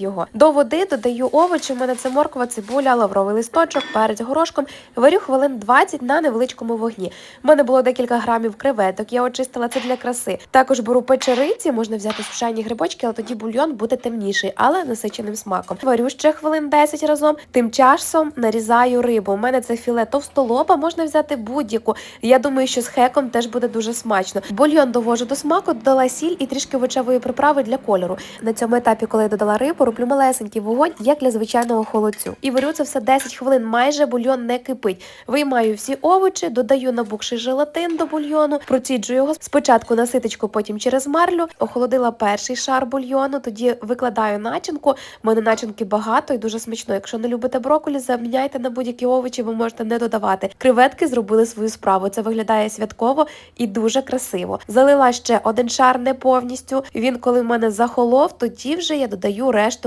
його. До води додаю овочі. У мене це морква, цибуля, лавровий листочок, перець горошком. Варю хвилин 20 на невеличкому вогні. У мене було декілька грамів креветок. Я очистила це для краси. Також беру печериці, можна взяти сушені грибочки, але тоді бульйон буде темніший, але насиченим смаком. Варю ще хвилин 10 разом. Тим часом нарізаю рибу. У мене це філе товстолоба, можна взяти будь-яку. Я думаю, що з хеком теж буде дуже смачно. Бульйон довожу до смаку, додала сіль і трішки овочевої приправи для кольору. На цьому етапі, коли я додала рибу, роблю малесенький вогонь, як для звичайного холодцю. І варю це все 10 хвилин. Майже бульйон не кипить. Виймаю всі овочі, додаю набухший желатин до бульйону, проціджу його спочатку на ситочку, потім через марлю. Охолодила перший шар бульйону, тоді викладаю начинку. У мене начинки багато і дуже смачно. Якщо не любите брокколі, заміняйте на будь-які овочі, ви можете не додавати. Креветки зробили свою справу. Це виглядає святково і дуже красиво. Залила ще один шар не повністю. Він, коли в мене захолов, тоді вже я додаю решту